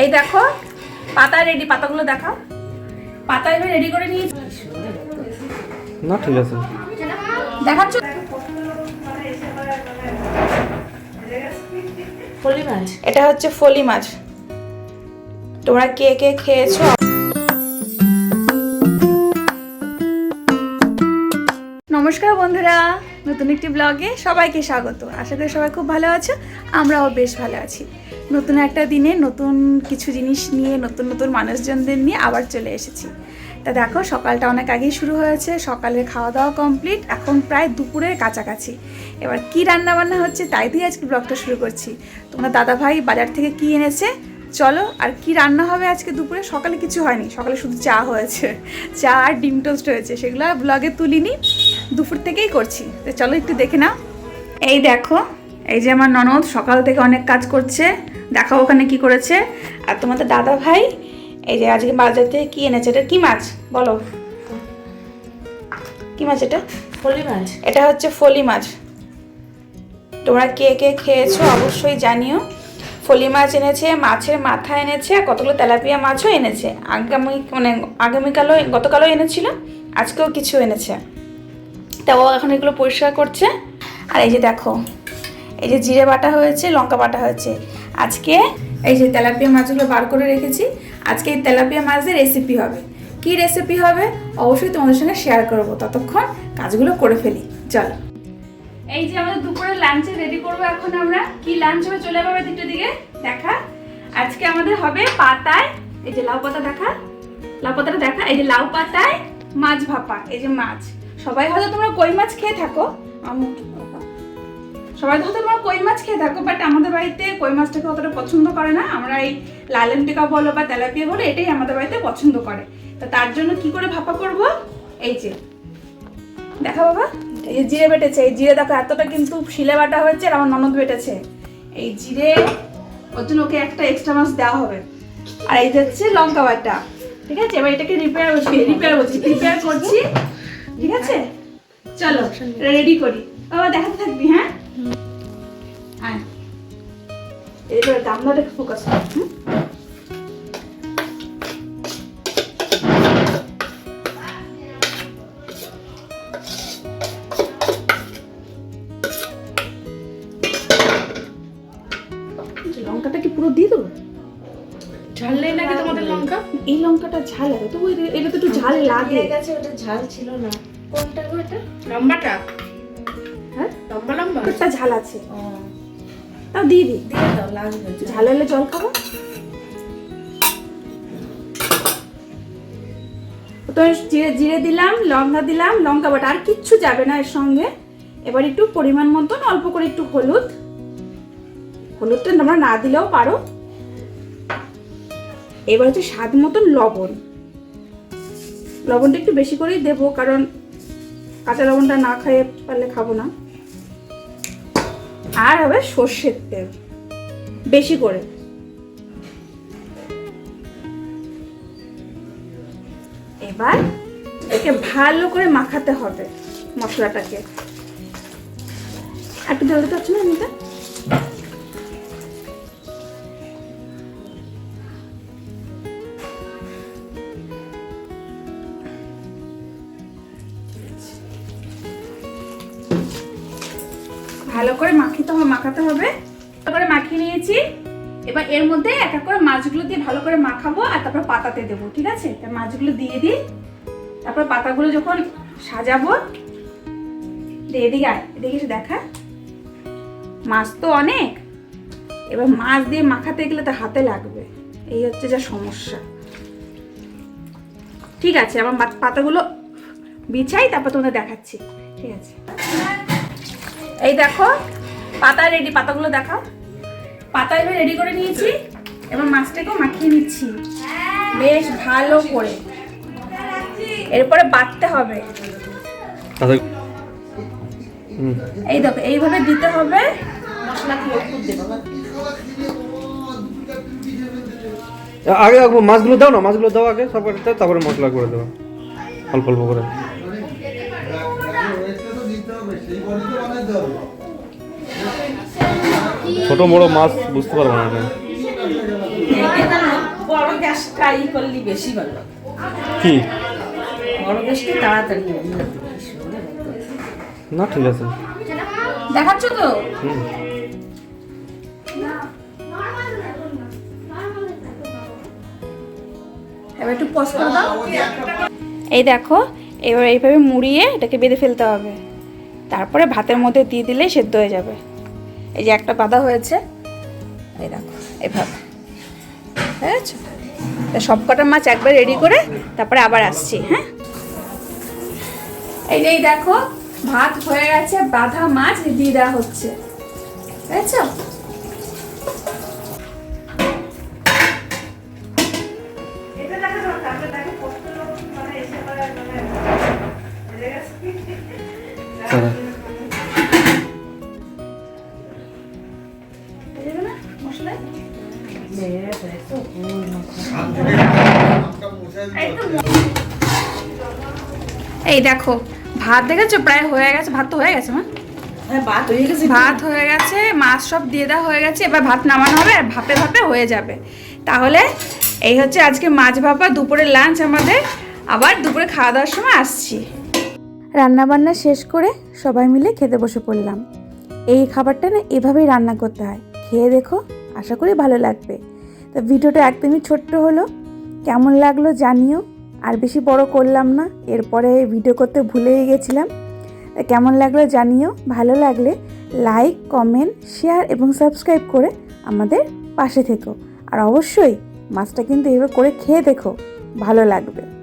এই দেখো পাতা রেডি পাতাগুলো দেখাও। পাতা এবার রেডি করে নিয়েছি না ঠিক আছে। দেখাচ্ছ? ফলি মাছ। এটা হচ্ছে ফলি মাছ। তোমরা কে কে খেয়েছো? নমস্কার বন্ধুরা নতুন একটি ব্লগে সবাইকে স্বাগত। আশা করি সবাই খুব ভালো আছো আমরাও বেশ ভালো আছি। নতুন একটা দিনে নতুন কিছু জিনিস নিয়ে, নতুন নতুন মানুষজনদের নিয়ে আবার চলে এসেছি। তা দেখো, সকালটা অনেক আগেই শুরু হয়েছে, সকালের খাওয়া দাওয়া কমপ্লিট এখন প্রায় দুপুরের কাছাকাছি। এবার কি রান্না বান্না হচ্ছে তাই দিয়ে আজকে ব্লগটা শুরু করছি। তোমরা দাদা ভাই বাজার থেকে কি এনেছে? চলো, আর কি রান্না হবে আজকে দুপুরে? সকালে কিছু হয়নি, সকালে শুধু চা হয়েছে। চা আর ডিম টোস্ট হয়েছে, সেগুলো ব্লগে তুলিনি, দুপুর থেকেই করছি। তো চলো একটু দেখে নাও। এই দেখো, এই যে আমার ননদ সকাল থেকে অনেক কাজ করছে। দেখো ওখানে কি করেছে। আর তোমাদের দাদা ভাই এই যে আজকে বাজার থেকে কি এনেছে? এটা কি মাছ? বলো। কি মাছ এটা? ফলি মাছ। এটা হচ্ছে ফলি মাছ। তোমরা কে কে খেয়েছো অবশ্যই জানিও। ফলি মাছ এনেছে মাছের মাথা এনেছে আর কতগুলো তেলাপিয়া মাছও এনেছে। আগামী মানে আগামীকালও গতকালও এনেছিল আজকেও কিছু এনেছে। তা ও এখন এগুলো পরিষ্কার করছে। আর এই যে দেখো এই যে জিরে বাটা হয়েছে লঙ্কা বাটা হয়েছে। আজকে এই যে তেলাপিয়া মাছগুলো বার করে রেখেছি, আজকে এই তেলাপিয়া মাছের রেসিপি হবে। কি রেসিপি হবে? অবশ্যই তোমাদের সঙ্গে শেয়ার করব। ততক্ষণ কাজগুলো করে ফেলি। চলো। এই যে আমাদের দুপুরে লাঞ্চে রেডি করব এখন আমরা। কি লাঞ্চ হবে চলে যাবে দুটো দিকে? দেখা। আজকে আমাদের হবে পাতায়, এই যে লাউ পাতা দেখা। লাউ পাতাটা দেখা। এই যে লাউ পাতায় মাছ ভাপা, এই যে মাছ। সবাই হয়তো তোমরা কই মাছ খেয়ে থাকো? আমি সবাই হয়তো তোমরা কই মাছ খেয়ে থাকো বাট আমাদের বাড়িতে কই মাছটাকে অতটা পছন্দ করে না। আমরা এই লালেন্টিকা বলো বা তেলাপিয়া বলো এটাই আমাদের বাড়িতে পছন্দ করে। তো তার জন্য কি করে ভাপা করব? এই যে। দেখা বাবা? এই জিরে বেটেছে। এই জিরে দেখো এতটা কিন্তু শিলে বাটা হয়েছে আর আমার ননদ বেটেছে। এই জিরে ওর জন্য ওকে একটা এক্সট্রা মাছ দেওয়া হবে। আর এই যে হচ্ছে লঙ্কা বাটা। ঠিক আছে? এবার এটাকে রিপেয়ার করছি রিপেয়ার করছি রিপেয়ার করছি। ঠিক আছে? চলো রেডি করি। বাবা দেখাতে থাকবি হ্যাঁ? এবার গামলাটা ফোকাস কর হুম? লঙ্কাটা কি পুরো দিয়ে দেবো? ঝাল নেই নাকি তোমাদের লঙ্কা? এই লঙ্কাটা ঝাল লাগে তবু এটা এটা তো একটু ঝাল লাগে। গেছে ওটা ঝাল ছিল না। কোনটা গো এটা? লম্বাটা? হ্যাঁ? লম্বা লম্বা? একটা ঝাল আছে। তাও দিয়ে দিই দিয়ে দাও লাগবে ঝাল হলে জল খাব। তো জিরে জিরে দিলাম লঙ্কা দিলাম লঙ্কা বাটা। আর কিচ্ছু যাবে না এর সঙ্গে। এবার একটু পরিমাণ মতন অল্প করে একটু হলুদ। হলুদটা তোমরা না দিলেও পারো। এবার হচ্ছে স্বাদ মতন লবণ। লবণটা একটু বেশি করেই দেবো কারণ কাঁচা লবণটা না খাইয়ে পারলে খাব না। আর হবে সর্ষের তেল। বেশি করে। এবার একে ভালো করে মাখাতে হবে মশলাটাকে। একটু জল দিতে হচ্ছে না নিতে ভালো করে মাখিতে হবে, মাখাতে হবে। ভালো করে মাখিয়ে নিয়েছি। এবার এর মধ্যে এক এক করে মাছগুলো দিয়ে ভালো করে মাখাবো আর তারপর পাতাতে দেবো, ঠিক আছে? মাছগুলো দিয়ে দিই। তারপর পাতাগুলো যখন সাজাবো এদিকে আয়, এদিকে এসে দেখা। মাছ তো অনেক। এবার মাছ দিয়ে মাখাতে গেলে তো হাতে লাগবে। এই হচ্ছে যা সমস্যা। ঠিক আছে, আমার পাতাগুলো বিছাই, তারপর তোমাদের দেখাচ্ছি। ঠিক আছে। এই দেখো পাতা রেডি পাতাগুলো দেখাও। পাতা এবার রেডি করে নিয়েছি এবার মাছটাকেও মাখিয়ে নিচ্ছি। বেশ ভালো করে। এরপরে বাটতে হবে। হুম এই দেখো এইভাবে দিতে হবে। আগে মাছগুলো দাও না মাছগুলো দাও আগে তারপরে তারপরে মশলা করে দেবো। অল্প অল্প করে। ছোট বড় মাছ বুঝতে পারব না এটা। এই গ্যাসটা ই করলে বেশি ভালো। কি? বড় গ্যাসটা তাড়াতাড়ি না ঠিক আছে। দেখাচ্ছ তো? এবার একটু পজ করে দাও। এই দেখো এবার এইভাবে মুড়িয়ে এটাকে বেঁধে ফেলতে হবে। তারপরে ভাতের মধ্যে দিয়ে দিলেই সেদ্ধ হয়ে যাবে। এই যে একটা বাঁধা হয়েছে। এই দেখো এভাবে। তা সব কটা মাছ একবার রেডি করে তারপরে আবার আসছি হ্যাঁ? এই যে এই দেখো ভাত হয়ে গেছে বাঁধা মাছ দিয়ে দেওয়া হচ্ছে। বুঝেছ? চলো। এই দেখো ভাত দেখেছ? প্রায় হয়ে গেছে ভাত তো হয়ে গেছে মা? হ্যাঁ ভাত হয়ে গেছে। মাছ সব দিয়ে দেওয়া হয়ে গেছে এবার ভাত নামানো হবে আর ভাপে ভাপে হয়ে যাবে। তাহলে এই হচ্ছে আজকে মাছ ভাপা দুপুরের লাঞ্চ আমাদের। আবার দুপুরে খাওয়া দাওয়ার সময় আসছি। রান্নাবান্না শেষ করে সবাই মিলে খেতে বসে পড়লাম। এই খাবারটা না এভাবেই রান্না করতে হয়। খেয়ে দেখো আশা করি ভালো লাগবে। তো ভিডিওটা একদমই ছোট্ট হলো। কেমন লাগল জানিও। আর বেশি বড় করলাম না, এরপরে ভিডিও করতে ভুলেই গেছিলাম। কেমন লাগল জানিও। ভালো লাগলে লাইক কমেন্ট শেয়ার এবং সাবস্ক্রাইব করে আমাদের পাশে থেকো। আর অবশ্যই মাছটা কিন্তু এভাবে করে খেয়ে দেখো। ভালো লাগবে।